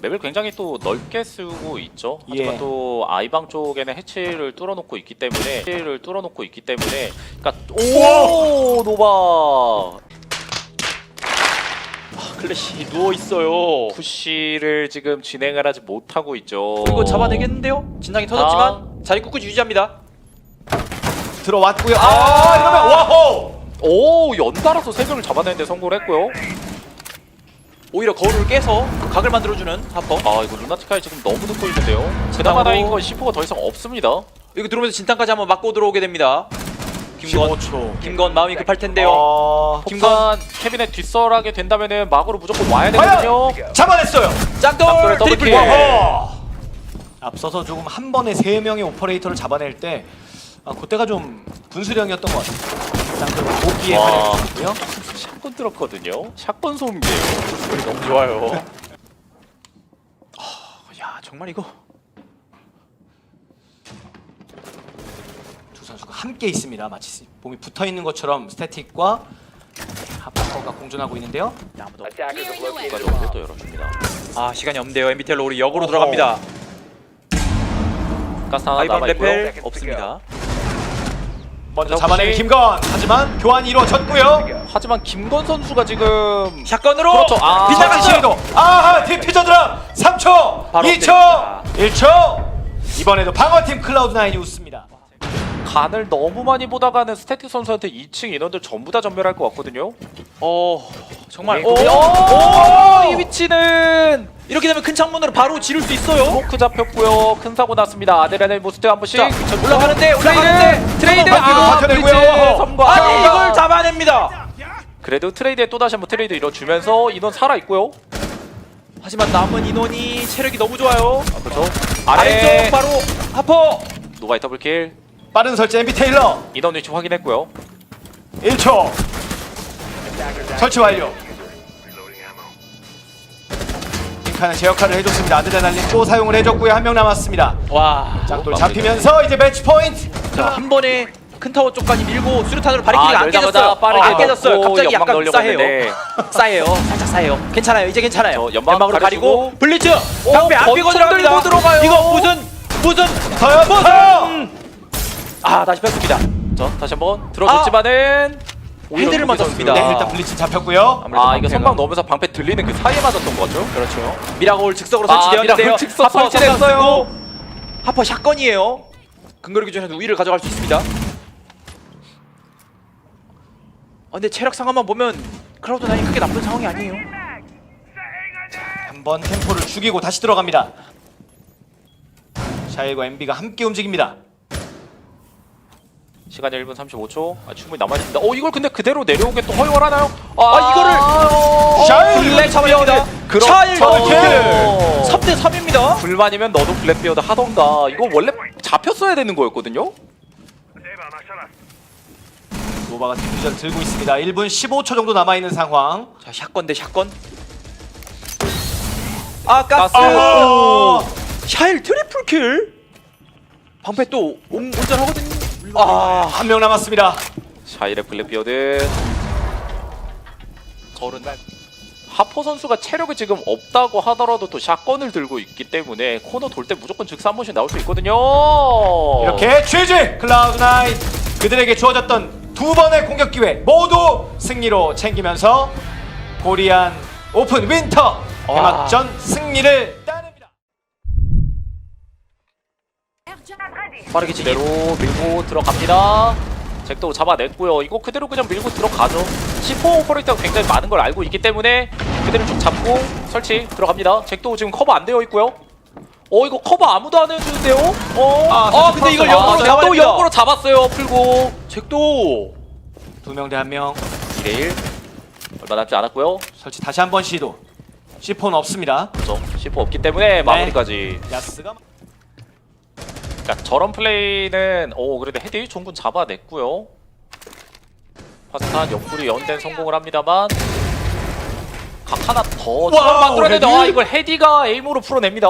맵을 굉장히 또 넓게 쓰고 있죠. 하지만 예. 또 아이방 쪽에는 해치를 뚫어놓고 있기 때문에 해치를 뚫어놓고 있기 때문에 그러니까 오 노바 클래시 누워 있어요. 푸시를 지금 진행을 하지 못하고 있죠. 이거 잡아내겠는데요? 진상이 터졌지만 자리 꿋꿋이 유지합니다. 들어왔고요. 아, 이러면 와호! 오 연달아서 세 명을 잡아내는데 성공을 했고요. 오히려 거울을 깨서 그 각을 만들어주는 하퍼. 아 이거 루나티카이 지금 너무 듣고 있는데요. 그나마 다행인 건 시포가 더 이상 없습니다. 이거 들어오면서 진탕까지 한번 맞고 들어오게 됩니다. 김건 15초. 김건 마음이 급할 텐데요. 어, 김건 케빈의 뒷설하게 된다면은 막으로 무조건 와야 되거든요. 잡아냈어요. 트리플 더블킬. 와호! 앞서서 조금 한 번에 세 명의 오퍼레이터를 잡아낼 때 아, 그때가 좀 분수령이었던 것 같아요. 짱돌 고기에 와. 활약했고요. 샷건 들었거든요. 샷건 소음기예요. 소리 너무 좋아요. 야 정말 이거 두 선수가 함께 있습니다. 마치 몸이 붙어 있는 것처럼 스태틱과 하퍼가 공존하고 있는데요. 야, 아무도 누가 또 열어줍니다. 아 시간이 없는데요. MBTL 우리 역으로 들어갑니다. 가스 하나 남아 있고요. 레펠 없습니다. 먼저 잡아내는 김건. 하지만 교환이 이루어졌고요. 하지만 김건 선수가 지금 샷건으로 그렇죠. 아, 빗나간. 시도. 아하 디피저 드랍. 3초, 바로 2초, 때립니다. 1초. 이번에도 방어팀 클라우드 나인이 웃습니다. 간을 너무 많이 보다가는 스태틱 선수한테 2층 인원들 전부 다 전멸할 것 같거든요. 어 정말 오, 오, 오, 이 위치는 이렇게 되면 큰 창문으로 바로 지를 수 있어요. 스모크 잡혔고요. 큰 사고 났습니다. 아드레날 모스트 한 번씩. 자 저- 올라가는데 올라가는데 트레이드 한번 아 버텨내고요. 브리즈 선과 아니 이걸 잡아냅니다. 그래도 트레이드에 또 다시 한번 트레이드 이뤄주면서 인원 살아 있고요. 하지만 남은 인원이 체력이 너무 좋아요. 아, 그렇죠. 아래 아래쪽 바로 하퍼. 노바이 더블킬 빠른 설치 MB 테일러. 인원 위치 확인했고요. 1초. 설치 완료. 핑카는 제 역할을 해줬습니다. 아드레날린 또 사용을 해줬고요. 한 명 남았습니다. 와. 짱돌 잡히면서 이제 매치 포인트. 자, 한 번에 큰 타워 쪽까지 밀고 수류탄으로 바리키리가 아, 안 열자마자 깨졌어요. 빠르게 안 깨졌어요. 넣고 갑자기 연막 약간 넣으려고 싸해요. 했는데. 싸해요. 살짝 싸해요. 괜찮아요. 이제 괜찮아요. 저 연막 연막으로 가리고 가리고. 블리츠. 방패 안 들어갑니다. 들고 들어가요. 이거 무슨 무슨 더요, 더요. 아 다시 뺐습니다. 자 다시 한번 들어줬지만은 오히려 헤드를 루키 맞았습니다. 네, 일단 블리츠 잡혔고요. 아무래도 아 이거 방패가- 선방 넣으면서 방패 들리는 그 사이에 맞았던 것 같죠? 그렇죠. 미라골 즉석으로 아, 설치되었는데요. 미라골 즉석 하퍼 설치됐어요. 선방 쓰고 하퍼 샷건이에요. 근거리 기준에서 우위를 가져갈 수 있습니다. 아, 근데 체력 상황만 보면 클라우드 나인 크게 나쁜 상황이 아니에요. 한번 템포를 죽이고 다시 들어갑니다. 샤일과 MB가 함께 움직입니다. 시간이 1분 35초. 아, 충분히 남아 있습니다. 어 이걸 근데 그대로 내려오게 또 허용을 하나요? 아, 이거를- 샤일! 블랙. 그렇죠. 차일 더블킬! 3대 3입니다. 불만이면 너도 블랙비어드 하던가. 이거 원래 잡혔어야 되는 거였거든요. 노바가 디퓨저를 들고 있습니다. 1분 15초 정도 남아있는 상황. 자, 샷건 대 샷건. 아, 가스. 샤일 트리플 킬. 방패 또 온, 온전하거든요. 아, 한 명 남았습니다. 샤일의 블랙비어드. 거른 하포 선수가 체력이 지금 없다고 하더라도 또 샷건을 들고 있기 때문에 코너 돌 때 무조건 즉사 한 번씩 나올 수 있거든요. 이렇게 GG 클라우드 나인 그들에게 주어졌던 두 번의 공격 기회 모두 승리로 챙기면서 코리안 오픈 윈터 개막전 승리를 따냅니다. 빠르게. 그대로 밀고 들어갑니다. 잭도 잡아냈고요. 이거 그대로 그냥 밀고 들어가죠. C4 오퍼레이터가 굉장히 많은 걸 알고 있기 때문에 그대로 쭉 잡고 설치 들어갑니다. 잭도 지금 커버 안 되어 있고요. 어 이거 커버 아무도 안 해주는데요? 어? 아, 아, 근데 이걸 역으로 잭도 잡아냅니다. 역으로 잡았어요. 풀고 잭도 두 명 대 한명 2대1 얼마 남지 않았고요. 설치 다시 한 번 시도. C4는 없습니다. 그렇죠. C4 없기 때문에 마무리까지. 야스가 그러니까 저런 플레이는 오 그래도 헤디 종군 잡아냈고요. 파스탄 옆구리 연된 성공을 합니다만 각 하나 더 와우, 만들어내는데 헤디? 아 이걸 헤디가 에임으로 풀어냅니다.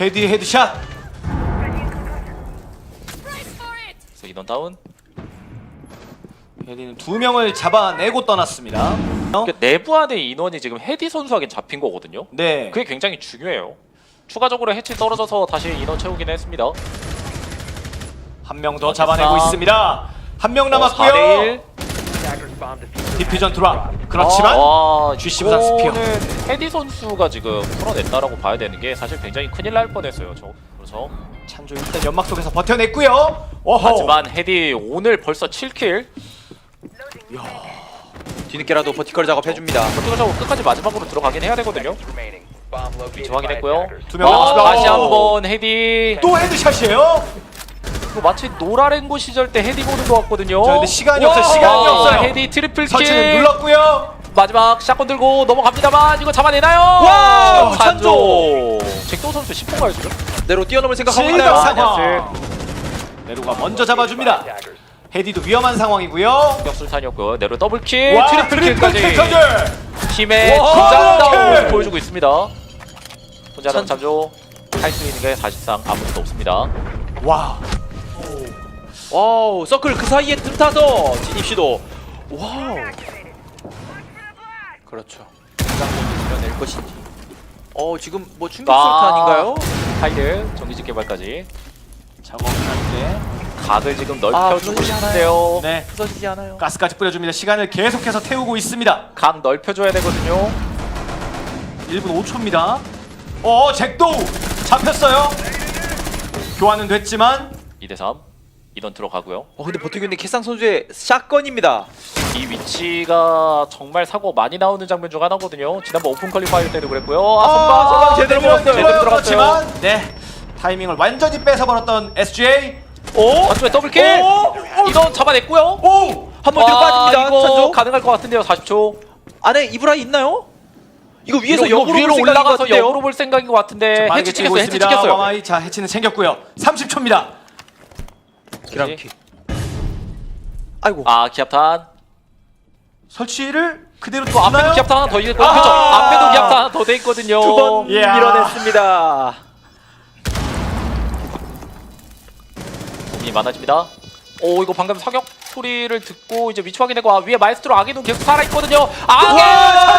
헤드 헤드샷. 그래서 다운. 헤디는 두 명을 잡아내고 떠났습니다. 그러니까 내부 안에 인원이 지금 헤디 선수에게 잡힌 거거든요. 네. 그게 굉장히 중요해요. 추가적으로 해치 떨어져서 다시 인원 채우긴 했습니다. 한 명 더 잡아내고 있습니다. 한명 남았고요. 4대1. 디퓨전 드랍. 그렇지만 와, GC 부산 스피어. 이거는 헤디 선수가 지금 풀어냈다라고 봐야 되는 게 사실 굉장히 큰일 날 뻔했어요. 저 그래서 찬조 일단 연막 속에서 버텨냈고요. 어허. 하지만 헤디 오늘 벌써 7킬. 뒤늦게라도 버티컬 작업 해줍니다. 버티고서 끝까지 마지막으로 들어가긴 해야 되거든요. 위치 확인했고요. 두명 아, 남았습니다. 다시 한번 헤디. 또 헤드샷이에요. 이거 마치 노라랭고 시절 때 헤디 보는 것 같거든요. 자, 근데 시간이 없어요, 시간이 와, 없어요. 헤디 트리플 설치는 킬. 눌렀고요. 마지막 샷건 들고 넘어갑니다만 이거 잡아내나요? 와우, 찬조. 잭도 선수 10분가요 지금? 내로 뛰어넘을 생각하고 있나요? 상황. 네로가 먼저 잡아줍니다. 헤디도 위험한 상황이고요. 격술탄이었고요. 내로 더블킬, 와, 트리플 킬까지 킬 터질. 팀의 와, 부장다움을 더블킬! 보여주고 있습니다. 혼자는 참조 할 수 있는 게 사실상 아무것도 없습니다. 와. 와우 서클 그 사이에 틈 타서 진입 시도. 와우. 그렇죠. 밀어낼 것인지. 어 지금 뭐 충격 아. 수류탄인가요? 하이드 전기직 개발까지 작업하는데. 각을 지금 아, 넓혀주고 부서지지 싶은데요. 네. 부서지지 않아요. 가스까지 뿌려줍니다. 시간을 계속해서 태우고 있습니다. 각 넓혀줘야 되거든요. 1분 5초입니다. 어, 잭도 잡혔어요. 교환은 됐지만 2대3 이던 들어가고요. 어 근데 있는 캐상 선수의 샷건입니다. 이 위치가 정말 사고 많이 나오는 장면 중 하나거든요. 지난번 오픈 퀄리파이어 때도 그랬고요. 아, 선방 선방 제대로 들어갔어요. 들어갔어요. 제대로 들어갔어요. 그렇지만 네. 타이밍을 완전히 뺏어버렸던 SJ. 오, 단쪽에 더블킬. 오! 이건 잡아냈고요. 오! 한번 뒤로 빠집니다. 이거 찬조. 가능할 것 같은데요. 40초. 안에 이브라이 있나요? 이거 위에서 이거 역으로 위로 볼 생각인 것 올라가서 같은데요? 역으로 볼 생각인 것 같은데 해치 찍혔어요. 해치. 찍혔어요. 와마이 자 해치는 챙겼고요. 30초입니다. 기랑키. 아이고. 아 기압탄. 설치를 그대로 또 앞에도? 기압탄 하나 더 있거든요. 아! 그죠? 앞에도 기압탄 하나 더 돼 있거든요. 두번 이야. 밀어냈습니다. 고민이 많아집니다. 오 이거 방금 사격 소리를 듣고 이제 위치 확인하고 아, 위에 마이스트로 아기눈 계속 살아 있거든요. 아기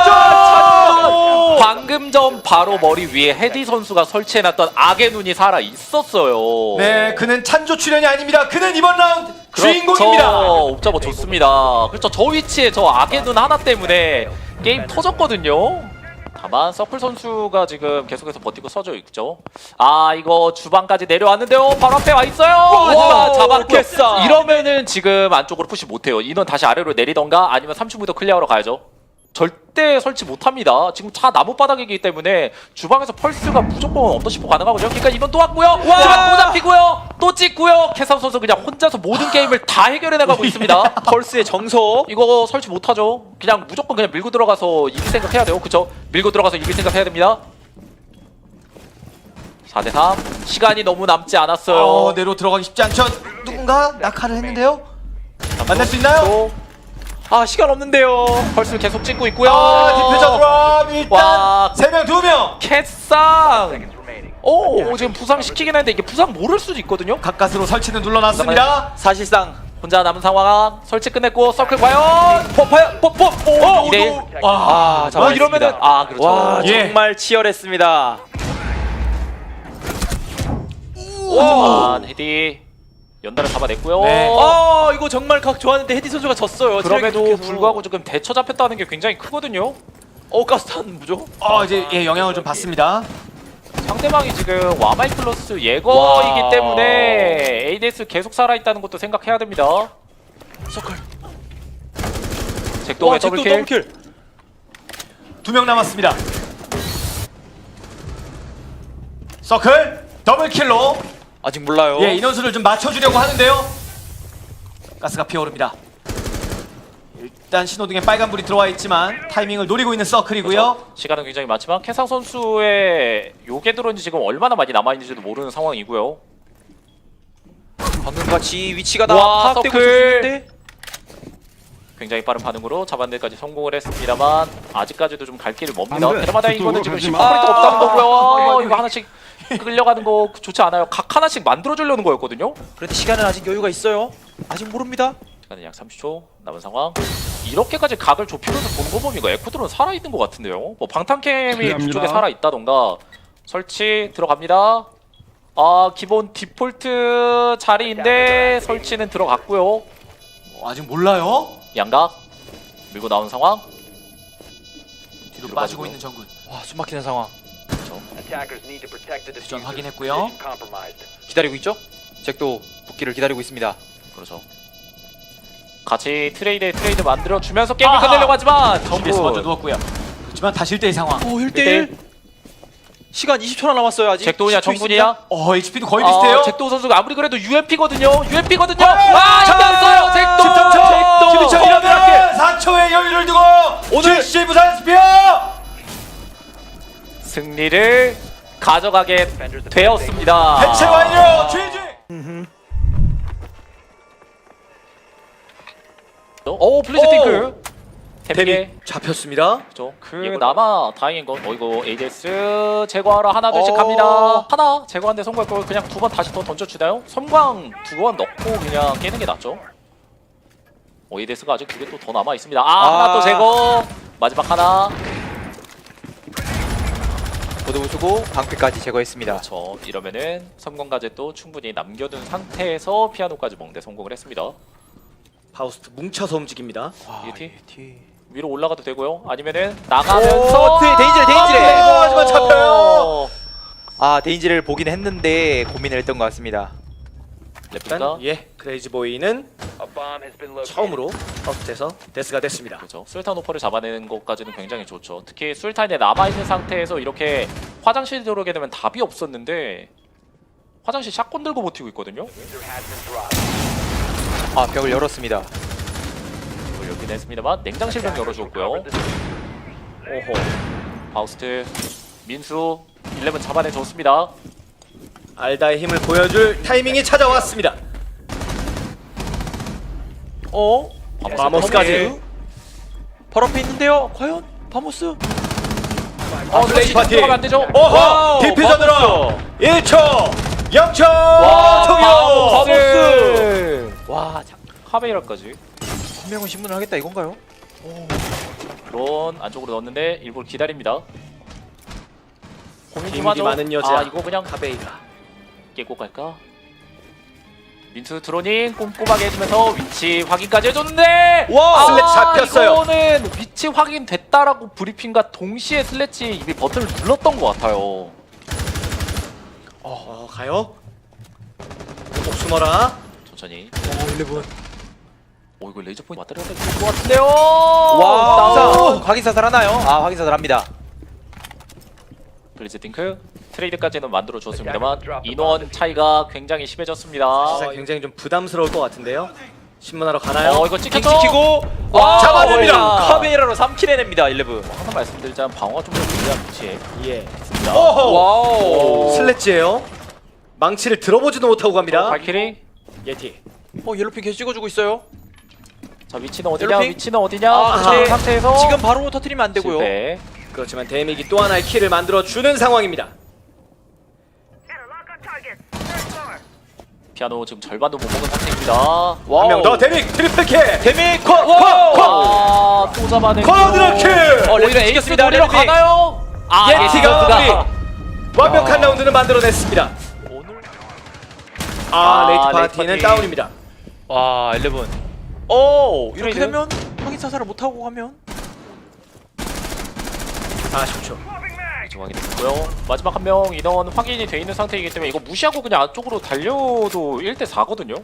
찬조! 방금 전 바로 머리 위에 헤디 선수가 설치해놨던 악의 눈이 살아 있었어요. 네, 그는 찬조 출연이 아닙니다. 그는 이번 라운드 주인공입니다. 그렇죠. 옵저버 좋습니다. 그렇죠. 저 위치에 저 악의 눈 하나 때문에 게임 터졌거든요. 다만 서플 선수가 지금 계속해서 버티고 서져 있죠. 아 이거 주방까지 내려왔는데요. 바로 앞에 와 있어요. 와, 잡았고 캐싸. 이러면은 지금 안쪽으로 푸시 못해요. 인원 다시 아래로 내리던가 아니면 3층부터 클리어하러 가야죠. 절대 설치 못합니다. 지금 차 나무 바닥이기 때문에 주방에서 펄스가 무조건 언더시프 가능하거든요. 그러니까 인원 또 왔고요. 주방 또 잡히고요. 또 찍고요. 캐삼 선수 그냥 혼자서 모든 게임을 다 해결해 나가고 있습니다. 펄스의 정석. 이거 설치 못하죠. 그냥 무조건 그냥 밀고 들어가서 이길 생각 해야 돼요. 그쵸? 밀고 들어가서 이길 생각 해야 됩니다. 4대3 시간이 너무 남지 않았어요. 어, 내로 들어가기 쉽지 않죠. 누군가 낙하를 했는데요. 만날 수 있나요? 또 아 시간 없는데요. 펄스를 계속 찍고 있고요. 아, 디퓨저 드랍 와. 일단 세 명, 두 명. 캣상. 오, 오, 지금 부상 시키긴 했는데 이게 부상 모를 수도 있거든요. 가까스로 설치는 눌러놨습니다. 사실상 혼자 남은 상황 설치 끝냈고 서클 과연 퍼파요 퍼퍼. 오. 이대 일. 와, 아, 뭐 잡아냈습니다. 이러면은 아 그렇죠. 와 예. 정말 치열했습니다. 하지만 헤디 연달아 잡아냈고요. 네. 아 이거 정말 각 좋았는데 헤디 선수가 졌어요. 그럼에도 체력이 불구하고 지금 대처 잡혔다는 게 굉장히 크거든요. 어 가스탄 무죠? 어, 이제 예, 영향을 좀 받습니다. 상대방이 지금 와마이 플러스 예거이기 와. 때문에 ADS 계속 살아있다는 것도 생각해야 됩니다. 서클. 잭도의 와 잭도 더블킬. 더블킬. 두 명 남았습니다. 서클 더블 킬로. 아직 몰라요. 예, 인원수를 좀 맞춰주려고 하는데요. 가스가 피어오릅니다. 일단 신호등에 빨간불이 들어와 있지만 타이밍을 노리고 있는 서클이고요. 시간은 굉장히 많지만 캐상 선수의 요게 들어온지 지금 얼마나 많이 남아있는지도 모르는 상황이고요. 방금 같이 위치가 다 와, 파악되고 서클. 있었는데 굉장히 빠른 반응으로 잡아내는 데까지 성공을 했습니다만 아직까지도 좀 갈 길이 멉니다. 드라마다 이거는 지금 그쪽으로 가지 10% 마. 포인트가 없다는 아, 거고요. 이거 하나씩 끌려가는 거 좋지 않아요. 각 하나씩 만들어주려는 거였거든요. 그런데 시간은 아직 여유가 있어요. 아직 모릅니다. 시간은 약 30초 남은 상황. 이렇게까지 각을 좁히면서 보는 거 이거 에코드론 살아있는 것 같은데요. 뭐 방탄캠이 필요합니다. 뒤쪽에 살아있다던가 설치 들어갑니다. 아 기본 디폴트 자리인데 설치는 들어갔고요. 어, 아직 몰라요. 양각 밀고 나온 상황. 뒤로 뒤로 빠지고 빠지고. 있는 정군. 와 숨막히는 상황. 전 확인했고요. 기다리고 있죠? 잭도 복귀를 기다리고 있습니다. 그렇죠. 같이 트레이드 트레이드 만들어 주면서 게임을 아하! 끝내려고 하지만 GBS 전부 먼저 누웠고요. 그렇지만 다시 1대1 상황. 오 1대1 시간 20초나 남았어요 아직. 잭도냐 10초 정군이야? 어, HP도 거의 비슷해요. 아, 잭도 선수가 아무리 그래도 UMP거든요. UMP거든요. 와! 와 자, 이겼어요 잭도. 13초. 잭도. 12초 이러면 4초의 여유를 두고 오늘- GC 부산 스피어. 승리를 가져가게 되었습니다. 해체 완료. GG. 오 플리즈 오! 팅크. 데뷔 데뷔. 잡혔습니다. 그렇죠. 그나마 다행인 건 어, 이거 ADS 제거하러 하나 둘씩 갑니다. 어. 하나 제거한데 성공할 걸 그냥 두 번 다시 더 던져주나요? 섬광 두 번 넣고 그냥 깨는 게 낫죠. 어, ADS가 아직 두 개 또 더 남아 있습니다. 아, 아. 하나 또 제거. 마지막 하나. 모두 우수고 방패까지 제거했습니다. 그렇죠. 이러면은 섬광 가젯도 충분히 남겨둔 상태에서 피아노까지 먹는데 성공을 했습니다. 파우스트 뭉쳐서 움직입니다. 와, 이티? 이티. 위로 올라가도 되고요. 아니면은 나가면서 오, 데- 데인지래, 데인지래. 아, 하지만 잡혀요. 아 데인지를 보긴 했는데 고민을 했던 것 같습니다. 일단 예, 크레이지 보이는 처음으로 파우스트에서 데스가 됐습니다. 그렇죠. 술탄 오퍼를 잡아내는 것까지는 굉장히 좋죠. 특히 술탄에 남아 있는 상태에서 이렇게 화장실 들어오게 되면 답이 없었는데 화장실 샷건 들고 버티고 있거든요. 아 벽을 열었습니다. 뭐 열긴 했습니다만 냉장실 좀 열어줬고요. 오호. 바우스트 민수 11 잡아내줬습니다. 알다의 힘을 보여줄 타이밍이 찾아왔습니다. 어? 바모스까지. 바로 앞에 있는데요. 과연 바모스? 어, 플레이 슬래시 파티. 들어가면 안 되죠? 오호! 와우, 디퓨전으로 바모스. 1초! 0초! 와, 총요! 바모스! 와 자, 카메라까지. 한 명은 신문을 하겠다 이건가요? 론 안쪽으로 넣었는데 일부러 기다립니다. 고민 좀 하죠. 많은 여자. 아 이거 그냥 카베이가. 깨고 갈까? 민트 드로닝 꼼꼼하게 해주면서 위치 확인까지 해줬는데 와, 슬래치 잡혔어요. 이거는 위치 확인됐다라고 브리핑과 동시에 슬래치 이미 버튼을 눌렀던 것 같아요. 어, 가요? 꼭 숨어라. 천천히. 오 11. 오 이거 레이저 포인트 맞다려야 될것 같은데요. 와 다운. 확인, 확인 사살 하나요? 아 확인 사살 합니다. 블리즈 딩크 트레이드까지는 만들어 줬습니다만 인원 차이가 굉장히 심해졌습니다. 사실 굉장히 좀 부담스러울 것 같은데요. 신문하러 가나요? 어 이거 킹 찍혔죠? 찍히고 와, 잡아냅니다. 와. 카베이라로 3킬 해냅니다 11. 하나 말씀드리자면 방어가 좀더 유리한 위치에 예. 있습니다. 오호! 와우. 슬래지예요. 망치를 들어보지도 못하고 갑니다. 발키리 예티. 어 옐로핑 계속 찍어주고 있어요. 자 위치는 어디냐 옐로핑? 위치는 어디냐 아. 근데 상태에서 지금 바로 터트리면 안 되고요. 실패. 그렇지만 데미기 또 하나의 킬을 만들어 주는 상황입니다. 피아노 지금 절반도 못 먹은 상태입니다 한 명 더 데믹 트리플 킬. 데미 컷! 와, 또 잡아내고 쿼드라 킬. 어, 오히려 에이스 찍혔습니다, 노리러 레드 빅. 가나요? 아 예티가 선수가 완벽한 아. 라운드를 만들어냈습니다. 오늘 아, 아, 레이트 레이트 파티는 파티. 다운입니다. 와 11. 오 이렇게. 되면 확인 사살을 못 하고 가면 40초. 정확히 됐고요 마지막 한 명 인원 확인이 돼 있는 상태이기 때문에 이거 무시하고 그냥 안쪽으로 달려도 1대 4거든요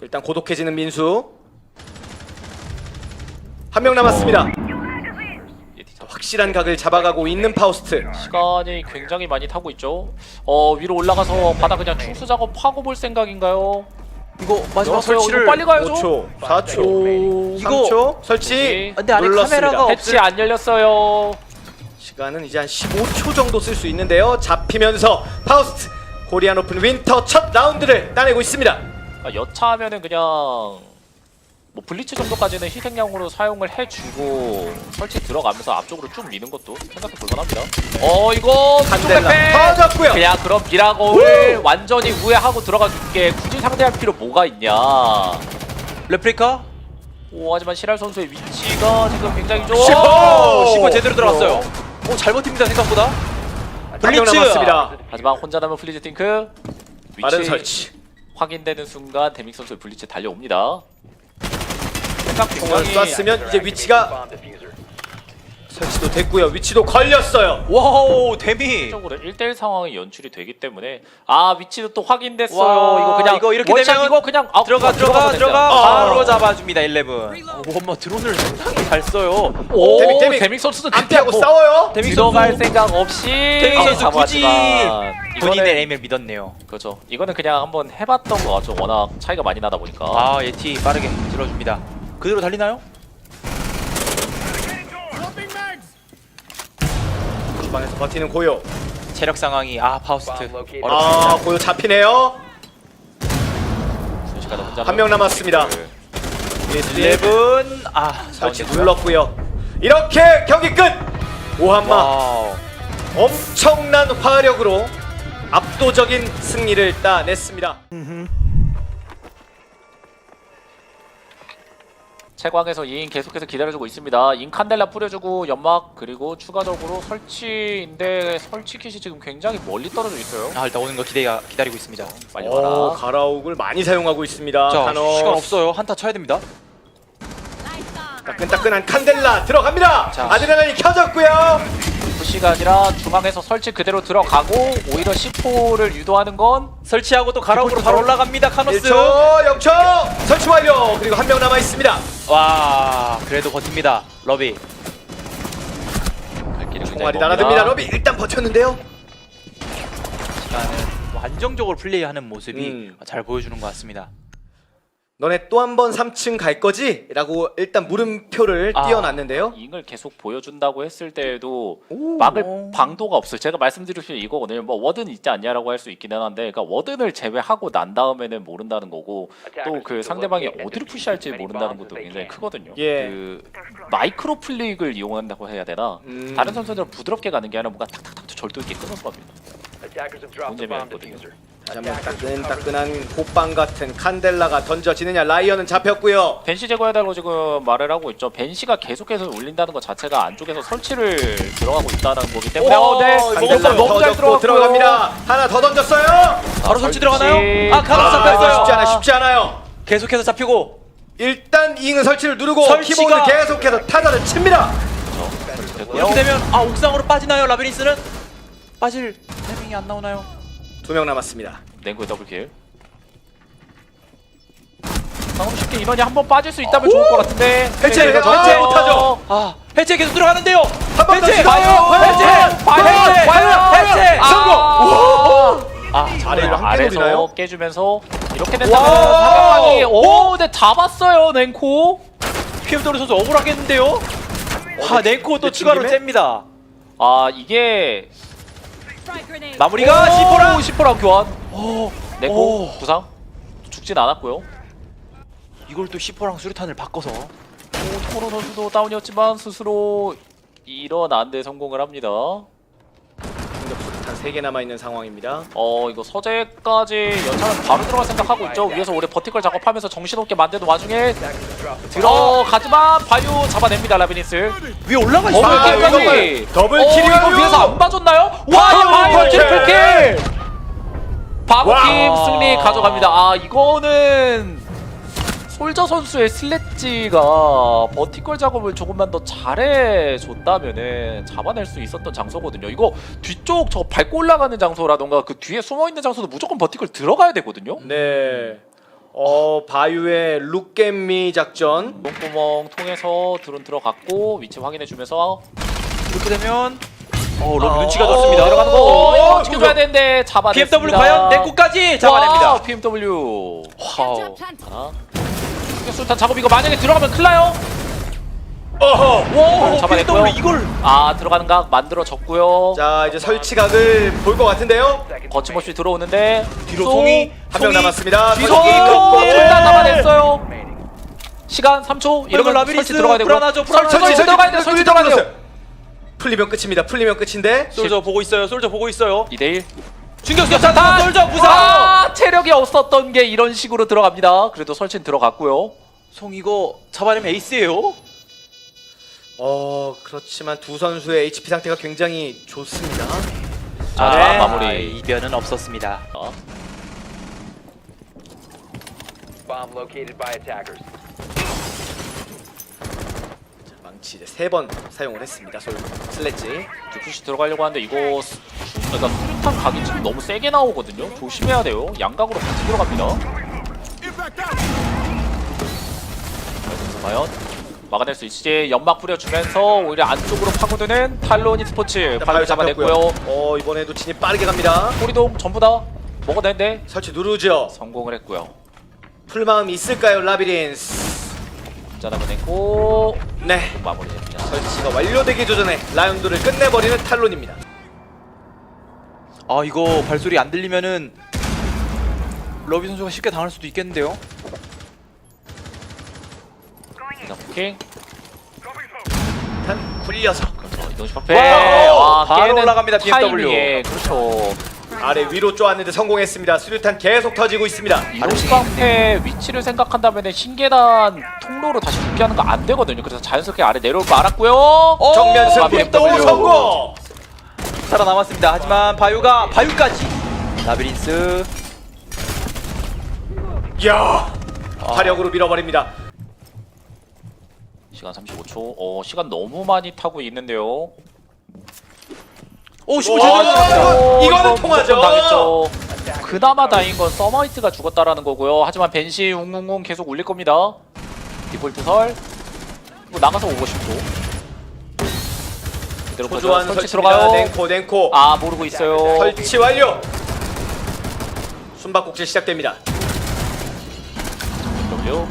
일단 고독해지는 민수. 한 명 남았습니다. 확실한 각을 잡아가고 있는 파우스트. 시간이 굉장히 많이 타고 있죠 어 위로 올라가서 바다 그냥 충수 작업 하고 볼 생각인가요? 이거 마지막 열었어요. 설치를 이거 빨리 가야죠 5초, 4초, 오, 이거- 3초 설치. 네. 근데 안에 눌렀습니다. 카메라가 해치 안 열렸어요 시간은 이제 한 15초 정도 쓸 수 있는데요. 잡히면서 파우스트 코리안 오픈 윈터 첫 라운드를 따내고 있습니다. 아, 여차하면은 그냥 뭐 블리츠 정도까지는 희생양으로 사용을 해주고 설치 들어가면서 앞쪽으로 쭉 미는 것도 생각해 볼만합니다. 어 이거 칸델라 칸델라 터졌고요. 그냥 그럼 미라고를 완전히 우회하고 들어가 줄게 굳이 상대할 필요 뭐가 있냐? 레플리카 오 하지만 시랄 선수의 위치가 지금 굉장히 좀 오! 오, 시권 제대로 들어갔어요. 오, 잘 버팁니다 생각보다. 블리츠! 남았습니다. 하지만 혼자 남은 플리즈 팅크 위치 빠른 설치. 확인되는 순간 데믹 선수의 블리츠 달려옵니다. 굉장히 쐈으면 이제 위치가 설치도 됐고요. 위치도 걸렸어요. 와우, 데미. 적으로 1대1 상황이 연출이 되기 때문에 아 위치도 또 확인됐어요. 와, 이거 그냥 이거 이렇게 되면 이거 그냥 아, 들어가, 들어가, 들어가서 들어가. 됐어요. 바로 아. 잡아줍니다, 11. 오, 엄마 드론을 상당히 잘 써요. 오 데믹, 데믹, 데믹. 선수는 안 피하고 뭐 싸워요. 데믹 들어갈 선수. 생각 없이 데믹 선수 굳이 잡았지만 본인의 에임을 믿었네요. 그렇죠. 이거는 그냥 한번 해봤던 거 같죠. 워낙 차이가 많이 나다 보니까. 아, 예티 빠르게 들어줍니다. 그대로 달리나요? 주방에서 버티는 고요. 체력 상황이 아 파우스트 어렵습니다. 아 고요 잡히네요. 순식간에 혼자 한명 남았습니다. 일레븐 아 설치. 눌렀고요. 이렇게 경기 끝. 오한마 와우. 엄청난 화력으로 압도적인 승리를 따냈습니다. 채광에서 2인 계속해서 기다려주고 있습니다. 인 칸델라 뿌려주고 연막 그리고 추가적으로 설치인데 설치 킷이 지금 굉장히 멀리 떨어져 있어요. 아 일단 오는 거 기대 기다리고 있습니다. 빨리 오, 와라. 가라욱을 많이 사용하고 있습니다. 자 타노. 시간 없어요. 한타 쳐야 됩니다. 따끈따끈한 칸델라 들어갑니다. 자. 아드레날린 켜졌고요. 푸시가 아니라 중앙에서 설치 그대로 들어가고 오히려 C4를 유도하는 건 설치하고 또 가라우로 바로 올라갑니다. 카노스. 1초, 0초 설치 완료. 그리고 한 명 남아 있습니다. 와 그래도 버팁니다. 러비. 갈 길이 굉장히 총알이. 날아듭니다. 러비 일단 버텼는데요. 시간은 뭐 안정적으로 플레이하는 모습이 음. 잘 보여주는 것 같습니다. 너네 또 한 번 3층 갈 거지? 라고 일단 물음표를 아. 띄워놨는데요. 잉을 계속 보여준다고 했을 때에도 오. 막을 방도가 없어요. 제가 말씀드릴 이거거든요. 뭐 워든 있지 않냐라고 할 수 있기는 한데, 그러니까 워든을 제외하고 난 다음에는 모른다는 거고, 또 그 상대방이 어디를 푸시할지 모른다는 것도 굉장히 크거든요. 예. 그 마이크로 플릭을 이용한다고 해야 되나? 음. 다른 선수들은 부드럽게 가는 게 아니라 뭔가 탁탁탁 절도 있게 끊어서 갑니다. 문제가 있거든요. 다시 한번 따끈따끈한 호빵 같은 칸델라가 던져지느냐 라이언은 잡혔고요. 벤시 제거해달라고 지금 말을 하고 있죠. 벤시가 계속해서 올린다는 것 자체가 안쪽에서 설치를 들어가고 있다는 거기 때문에 오, 어, 네. 칸델라 너무 잘. 들어갑니다. 하나 더 던졌어요. 바로 설치. 들어가나요? 아 카노스 아, 잡혔어요. 쉽지 않아 쉽지 않아요. 계속해서 잡히고 일단 잉은 설치를 누르고 설치가- 키보드 계속해서 타자를 칩니다. 됐고요. 이렇게 되면 아 옥상으로 빠지나요? 라비린스는 빠질 타이밍이 안 나오나요? 두 명 남았습니다. 냉구의 더블킬. 너무 쉽게 인원이 한 번 빠질 수 있다면 좋을 것 같은데. 해체, 네, 아, 해체. 못하죠. 아 해체 계속 들어가는데요. 한번더 해체 시도해요. 해체 해체 과연, 해체 과연, 해체 성공! 아 아래로 정말 한 아래서 깨물이나요? 깨주면서 이렇게 된다면 와! 상대방이 오! 오, 근데 잡았어요 냉코. PMW 선수 억울하겠는데요. 와 네코 또내 추가로? 잽니다. 아 이게 마무리가 오, 시포랑 시포랑 교환. 오. 부상. 죽진 않았고요. 이걸 또 시포랑 수류탄을 바꿔서 오, 토로 선수도 다운이었지만 스스로 일어나는데 성공을 합니다. 한 3개 남아 있는 상황입니다. 어 이거 서재까지 연차는 바로 들어갈 생각하고 있죠 위에서 오래 버티컬 작업하면서 정신없게 만드는 와중에 들어가지만 바유 잡아냅니다 라비니스 위에 올라가 더블 아, 킬까지 이거 더블 어, 킬이요? 이거 위에서 안 봐줬나요? 와 와, 바유 트리플 트리플 킬 바보팀 와. 승리 가져갑니다 아 이거는 솔저 선수의 슬래지가 버티컬 작업을 조금만 더 잘해줬다면은 잡아낼 수 있었던 장소거든요. 이거 뒤쪽 저 밟고 올라가는 장소라던가 그 뒤에 숨어 있는 장소도 무조건 버티컬 들어가야 되거든요. 네. 어 바유의 룩겜미 작전. 똥구멍 통해서 드론 들어갔고 위치 확인해주면서 이렇게 되면 어 어, 눈치가 어, 좋습니다. 들어가는 거 어, 어, 어, 지켜줘야. 되는데 잡아냈습니다. PMW 과연 내코까지 와, 잡아냅니다. PMW. 와우. 하나. 수탄 작업 이거 만약에 들어가면 큰일 나요. 어허. 오, 잡아냈고요. 이걸 아 들어가는 각 만들어졌고요. 자 이제 설치각을 볼 것 같은데요. 거침없이 들어오는데 뒤로 송, 송이 한 명 송이, 남았습니다. 뒤로 송이. 끊고. 일단 잡아냈어요. 시간 3초. 이러면 라비리스 설치 들어가야 되고. 불안하죠, 불안하죠. 설치, 설치 들어가야 돼. 설치 들어가야 돼요. 풀리면 끝입니다. 풀리면 끝인데. 솔저 보고 있어요. 솔저 보고 있어요. 2대 1. 충격 수탄 솔저 부상. 아, 체력이 없었던 게 이런 식으로 들어갑니다. 그래도 설치는 들어갔고요. 송 이거 잡아내면 에이스예요. 어 그렇지만 두 선수의 HP 상태가 굉장히 좋습니다. 자, 네. 자, 마무리. 아, 이변은 없었습니다. 어, Bomb located by attackers. 자, 망치 이제 세 번 사용을 했습니다. 솔 슬래지. 디프시 들어가려고 하는데 이거 수, 그러니까 수류탄 각이 지금 너무 세게 나오거든요. 조심해야 돼요. 양각으로 같이 들어갑니다. 과연 막아낼 수 있을지 연막 뿌려주면서 오히려 안쪽으로 파고드는 탈론이 스포츠 발로 잡아냈고요. 어 이번에도 진입 빠르게 갑니다. 꼬리도 전부 다 먹어내는데 설치 누르죠. 성공을 했고요. 풀마음 있을까요, 라비린스? 잡아냈고 네. 마무리됩니다. 설치가 완료되기 전에 라운드를 끝내버리는 탈론입니다. 아 이거 발소리 안 들리면은 러비 선수가 쉽게 당할 수도 있겠는데요. 자. 일단 굴려서 그렇죠. 이동식 파페. 와우, 바로 깨는 올라갑니다, BMW. 타이밍에. 그렇죠. 아래 위로 쪼았는데 성공했습니다. 수류탄 계속 터지고 있습니다. 이동식 방패 위치를 생각한다면 신계단 통로로 다시 복귀하는 거 안 되거든요. 그래서 자연스럽게 아래 내려올 거 알았고요. 어, 정면 마비 승부 또 W. 성공. 살아남았습니다. 하지만 바유가 바유까지 라비린스 이야. 화력으로 밀어버립니다. 시간 35초. 어, 시간 너무 많이 타고 있는데요. 오 15초 와, 전 이거는 이거 통하죠. 당했죠. 그나마 다행인 건 서머이트가 죽었다라는 거고요. 하지만 벤시 웅웅웅 계속 울릴 겁니다. 디폴트 설. 뭐 나가서 오고 싶고. 그대로. 초조한 설치. 들어가요. 냉코 냉코. 아 모르고 있어요. 설치 완료. 숨바꼭질 시작됩니다. W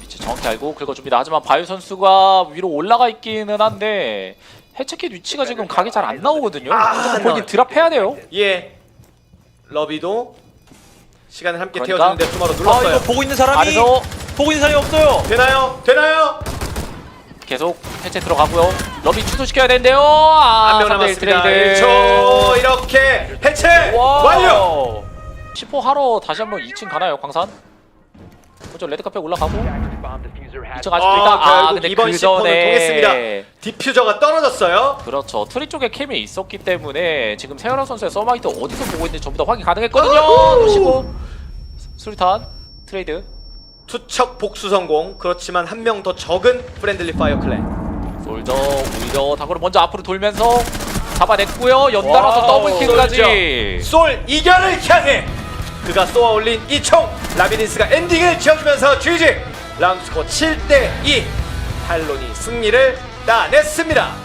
위치 정확히 알고 긁어줍니다. 하지만 바유 선수가 위로 올라가 있기는 한데 해체킷 위치가 지금 각이 잘 안 나오거든요. 아, 무조건 본인 나와요. 드랍해야 돼요. 예. 러비도 시간을 함께 그러니까. 태워주는데 투마로 아 눌렀어요. 이거 보고 있는 사람이 아래서 보고 있는 사람이 없어요. 되나요? 되나요? 계속 해체 들어가고요. 러비 취소시켜야 되는데요. 아, 한명 3대1 남았습니다. 트레이드. 1초 이렇게 해체 완료. 10호 하러 다시 한번 2층 가나요, 광산? 그죠 레드 카페 올라가고 2층 Bomb diffuser has 갈 수도 있다. 아, 아, 결국 이번 그 시포는 전에 통했습니다. 디퓨저가 떨어졌어요. 그렇죠. 트리 쪽에 캠이 있었기 때문에 지금 세현아 선수의 서마이트 어디서 보고 있는지 전부 다 확인 가능했거든요. 놓치고 수류탄 트레이드 투척 복수 성공. 그렇지만 한 명 더 적은 프렌들리 파이어 클랜. 솔저 오히려 다그로 먼저 앞으로 돌면서 잡아냈고요. 연달아서 와우, 더블킬까지. 솔 이겨를 향해 그가 쏘아 올린 이 총 라비린스가 엔딩을 지어주면서 GG 라운드 스코어 7대2 탈론이 승리를 따냈습니다.